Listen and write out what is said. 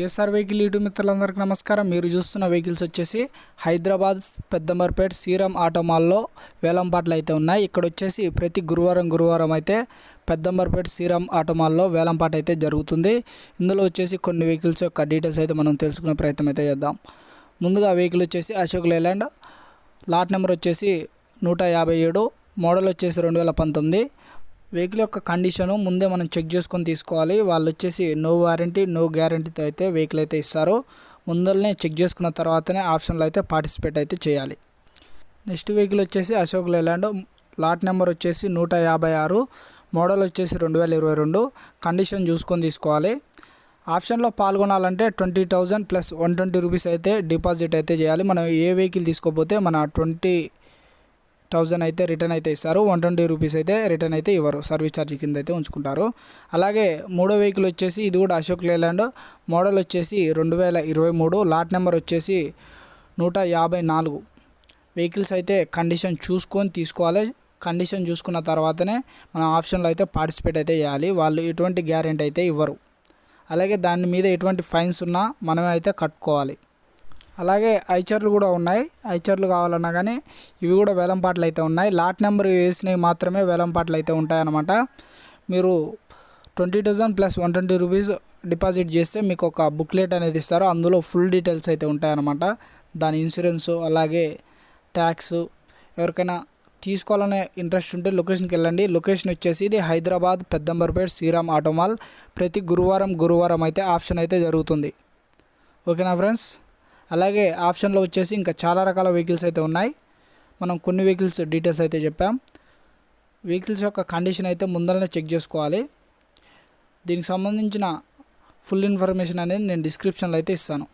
ASR vehicle YouTube మిత్రులందరికీ నమస్కారం. మీరు చూస్తున్న వెహికల్స్ వచ్చేసి హైదరాబాద్ పెద్దంబర్పేట్ శ్రీరామ్ ఆటో మాల్లో వేలంపాట్లు అయితే ఉన్నాయి. ఇక్కడ వచ్చేసి ప్రతి గురువారం గురువారం అయితే పెద్దంబర్పేట్ శ్రీరామ్ ఆటో మాల్లో వేలంపాట అయితే జరుగుతుంది. ఇందులో వచ్చేసి కొన్ని వెహికల్స్ యొక్క డీటెయిల్స్ అయితే మనం తెలుసుకునే ప్రయత్నం అయితే చేద్దాం. ముందుగా వెహికల్ వచ్చేసి అశోక్ లేలాండ్. లాట్ నెంబర్ వచ్చేసి నూట యాభై ఏడు. మోడల్ వచ్చేసి రెండు వేల పంతొమ్మిది. వెహికల్ యొక్క కండిషను ముందే మనం చెక్ చేసుకొని తీసుకోవాలి. వాళ్ళు వచ్చేసి నో వారంటీ నో గ్యారంటీతో అయితే వెహికల్ అయితే ఇస్తారు. ముందరనే చెక్ చేసుకున్న తర్వాతనే ఆప్షన్లో అయితే పార్టిసిపేట్ అయితే చేయాలి. నెక్స్ట్ వెహికల్ వచ్చేసి అశోక్ లేలాండ్. లాట్ నెంబర్ వచ్చేసి నూట యాభై ఆరు. మోడల్ వచ్చేసి రెండు వేల ఇరవై రెండు. కండిషన్ చూసుకొని తీసుకోవాలి. ఆప్షన్లో పాల్గొనాలంటే twenty thousand plus one twenty rupees అయితే డిపాజిట్ అయితే చేయాలి. మనం ఏ వెహికల్ తీసుకోపోతే మన ట్వంటీ థౌజండ్ అయితే రిటర్న్ అయితే ఇస్తారు. వన్ ట్వంటీ రూపీస్ అయితే రిటర్న్ అయితే ఇవ్వరు. సర్వీస్ ఛార్జ్ కింద అయితే ఉంచుకుంటారు. అలాగే మూడో వెహికల్ వచ్చేసి ఇది కూడా అశోక్ లేలాండ్. మోడల్ వచ్చేసి రెండు వేల ఇరవై మూడు. లాట్ నెంబర్ వచ్చేసి నూట యాభై నాలుగు. వెహికల్స్ అయితే కండిషన్ చూసుకొని తీసుకోవాలి. కండిషన్ చూసుకున్న తర్వాతనే మన ఆప్షన్లో అయితే పార్టిసిపేట్ అయితే చేయాలి. వాళ్ళు ఎటువంటి గ్యారెంటీ అయితే ఇవ్వరు. అలాగే దాని మీద ఎటువంటి ఫైన్స్ ఉన్నా మనమే అయితే కట్టుకోవాలి. అలాగే ఐచర్లు కూడా ఉన్నాయి. ఐచర్లు కావాలన్నా కానీ ఇవి కూడా వేలంపాట్లు అయితే ఉన్నాయి. లాట్ నెంబర్ వేసినవి మాత్రమే వేలంపాట్లు అయితే ఉంటాయన్నమాట. మీరు twenty thousand plus one twenty rupees deposit చేస్తే మీకు ఒక బుక్లెట్ అనేది ఇస్తారు. అందులో ఫుల్ డీటెయిల్స్ అయితే ఉంటాయన్నమాట. దాని ఇన్సూరెన్స్ అలాగే ట్యాక్స్ ఎవరికైనా తీసుకోవాలనే ఇంట్రెస్ట్ ఉంటే లొకేషన్కి వెళ్ళండి. లొకేషన్ వచ్చేసి ఇది హైదరాబాద్ పెద్దంబర్పేట్ శ్రీరామ్ ఆటోమాల్ ప్రతి గురువారం గురువారం అయితే ఆప్షన్ అయితే జరుగుతుంది. ఓకేనా ఫ్రెండ్స్? అలాగే ఆప్షన్లో వచ్చేసి ఇంకా చాలా రకాల వెహికల్స్ అయితే ఉన్నాయి. మనం కొన్ని వెహికల్స్ డీటెయిల్స్ అయితే చెప్పాం. వెహికల్స్ యొక్క కండిషన్ అయితే ముందరనే చెక్ చేసుకోవాలి. దీనికి సంబంధించిన ఫుల్ ఇన్ఫర్మేషన్ అనేది నేను డిస్క్రిప్షన్లో అయితే ఇస్తాను.